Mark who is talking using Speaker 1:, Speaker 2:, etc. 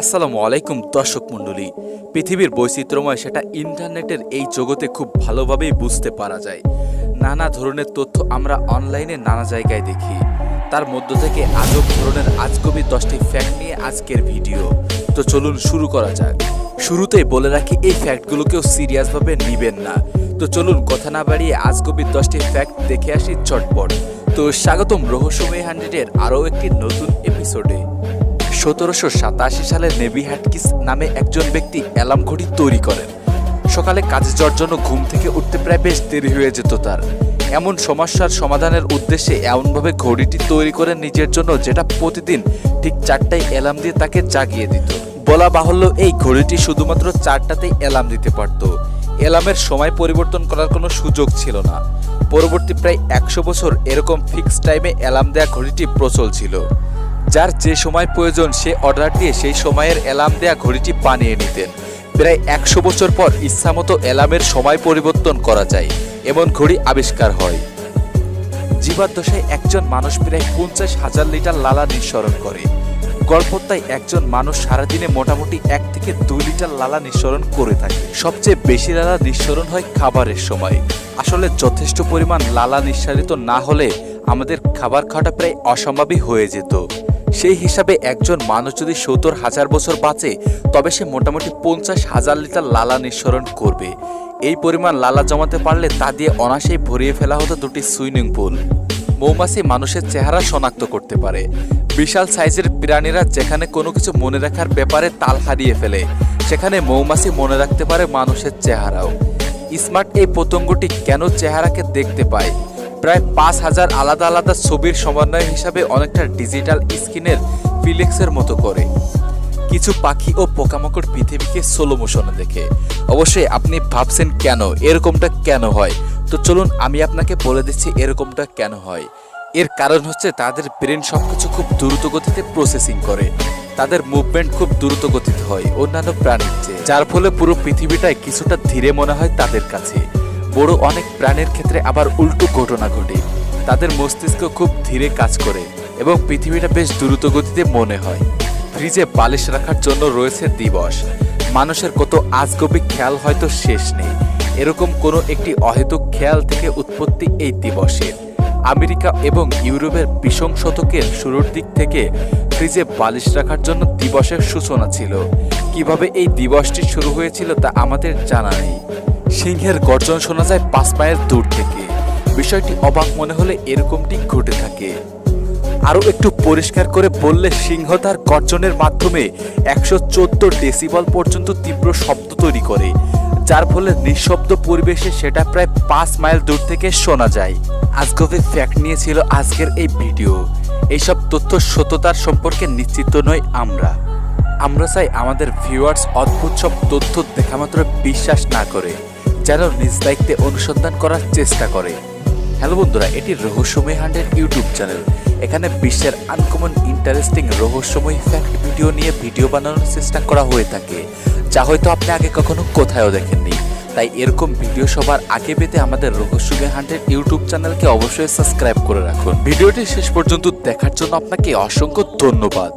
Speaker 1: আসসালামু আলাইকুম, দর্শক মণ্ডলী। পৃথিবীর বৈচিত্র্যময় সেটা ইন্টারনেটের এই জগতে খুব ভালোভাবেই বুঝতে পারা যায়। নানা ধরনের তথ্য আমরা অনলাইনে নানা জায়গায় দেখি। তার মধ্য থেকে আজব ধরনের আজগবি দশটি ফ্যাক্ট নিয়ে আজকের ভিডিও তো চলুন শুরু করা যাক। শুরুতেই বলে রাখি, এই ফ্যাক্টগুলোকেও সিরিয়াসভাবে নিবেন না। তো চলুন কথা না বাড়িয়ে আজগবি দশটি ফ্যাক্ট দেখে আসি চটপট। তো স্বাগতম রহস্যময় হান্ড্রেডের আরও একটি নতুন এপিসোডে সতেরোশো সাতাশি সালে নেভি হ্যাটকিস নামে একজন ব্যক্তি অ্যালার্ম ঘড়ি তৈরি করেন। সকালে কাজে যাওয়ার জন্য ঘুম থেকে উঠতে প্রায় বেশ দেরি হয়ে যেত তার। এমন সমস্যার সমাধানের উদ্দেশ্যে এমনভাবে ঘড়িটি তৈরি করে নিজের জন্য যেটা প্রতিদিন ঠিক চারটায় অ্যালার্ম দিয়ে তাকে জাগিয়ে দিত। বলা বাহুল্য এই ঘড়িটি শুধুমাত্র চারটাতেই অ্যালার্ম দিতে পারত। অ্যালার্মের সময় পরিবর্তন করার কোনো সুযোগ ছিল না। পরবর্তী প্রায় একশো বছর এরকম ফিক্সড টাইমে অ্যালার্ম দেওয়া ঘড়িটি প্রচল ছিল। যার যে সময় প্রয়োজন সে অর্ডার দিয়ে সেই সময়ের অ্যালার্ম দেয়া ঘড়িটি বানিয়ে নিতেন। প্রায় একশো বছর পর ইচ্ছামতো অ্যালার্মের সময় পরিবর্তন করা যায়, এমন ঘড়ি আবিষ্কার হয়। জীবাদশায় একজন মানুষ প্রায় পঞ্চাশ হাজার লিটার লালা নিঃসরণ করে। গল্পত্যায় একজন মানুষ সারাদিনে মোটামুটি এক থেকে দুই লিটার লালা নিঃসরণ করে থাকে। সবচেয়ে বেশি লালা নিঃসরণ হয় খাবারের সময়। আসলে যথেষ্ট পরিমাণ লালা নিঃসারিত না হলে আমাদের খাবার খাওয়াটা প্রায় অসম্ভবই হয়ে যেত। সেই হিসাবে একজন মানুষ যদি সত্তর হাজার বছর বাঁচে, তবে সে মোটামুটি পঞ্চাশ হাজার লিটার লালা নিঃসরণ করবে। এই পরিমাণ লালা জমাতে পারলে তা দিয়ে অনাসেই ভরিয়ে ফেলা হতো দুটি সুইমিং পুল। মৌমাছি মানুষের চেহারা শনাক্ত করতে পারে। বিশাল সাইজের প্রাণীরা যেখানে কোনো কিছু মনে রাখার ব্যাপারে তাল হারিয়ে ফেলে, সেখানে মৌমাছি মনে রাখতে পারে মানুষের চেহারাও। স্মার্ট এই পতঙ্গটি কেন চেহারাকে দেখতে পায়? প্রায় পাঁচ হাজার আলাদা আলাদা ছবির সমন্বয় হিসাবে অনেকটা ডিজিটাল স্ক্রিনের ফিলিক্সের মতো করে। কিছু পাখি ও পোকামাকড় পৃথিবীকে সোলো মোশনে দেখে। অবশ্যই আপনি ভাবছেন কেন? এরকমটা কেন হয়? তো চলুন আমি আপনাকে বলে দিচ্ছি এরকমটা কেন হয়। এর কারণ হচ্ছে তাদের ব্রেন সবকিছু খুব দ্রুত গতিতে প্রসেসিং করে। তাদের মুভমেন্ট খুব দ্রুত গতিতে হয়, অন্যান্য প্রাণীর চেয়ে। যার ফলে পুরো পৃথিবীটাই কিছুটা ধীরে মনে হয় তাদের কাছে। বড় অনেক প্রাণীর ক্ষেত্রে আবার উল্টো ঘটনা ঘটে। তাদের মস্তিষ্ক খুব ধীরে কাজ করে এবং পৃথিবীটা বেশ দ্রুত গতিতে মনে হয়। ফ্রিজে বালিশ রাখার জন্য রয়েছে দিবস। মানুষের কত আজগবি খেয়াল হয়তো শেষ নেই। এরকম কোনো একটি অহেতুক খেয়াল থেকে উৎপত্তি এই দিবসের। আমেরিকা এবং ইউরোপের বিশং শতকের শুরুর দিক থেকে ফ্রিজে বালিশ রাখার জন্য দিবসের সূচনা ছিল। কীভাবে এই দিবসটি শুরু হয়েছিল তা আমাদের জানা নেই। সিংহের গর্জন শোনা যায় পাঁচ মাইল দূর থেকে। বিষয়টি অবাক মনে হলে এরকমটি ঘটে থাকে। আরও একটু পরিষ্কার করে বললে, সিংহ তার গর্জনের মাধ্যমে একশো চোদ্দ ডেসিবল পর্যন্ত তীব্র শব্দ তৈরি করে, যার ফলে নিঃশব্দ পরিবেশে সেটা প্রায় পাঁচ মাইল দূর থেকে শোনা যায়। আজগবে ফ্যাক্ট নিয়েছিল আজকের এই ভিডিও। এইসব তথ্য সত্যতার সম্পর্কে নিশ্চিত নই আমরা। আমরা চাই আমাদের ভিউয়ার্স অদ্ভুত সব তথ্য দেখামাত্র বিশ্বাস না করে। যেন নিজ দায়িত্বে অনুসন্ধান করার চেষ্টা করে। হ্যালো বন্ধুরা, এটি রহস্যময় হান্ড্রেড ইউটিউব চ্যানেল। এখানে বিশ্বের আনকমন ইন্টারেস্টিং রহস্যময় ফ্যাক্ট ভিডিও নিয়ে ভিডিও বানানোর চেষ্টা করা হয়ে থাকে, যা হয়তো আপনি আগে কখনো কোথাও দেখেননি। তাই এরকম ভিডিও সবার আগে পেতে আমাদের রহস্যময় হান্ড্রেড ইউটিউব চ্যানেলকে অবশ্যই সাবস্ক্রাইব করে রাখুন। ভিডিওটি শেষ পর্যন্ত দেখার জন্য আপনাকে অসংখ্য ধন্যবাদ।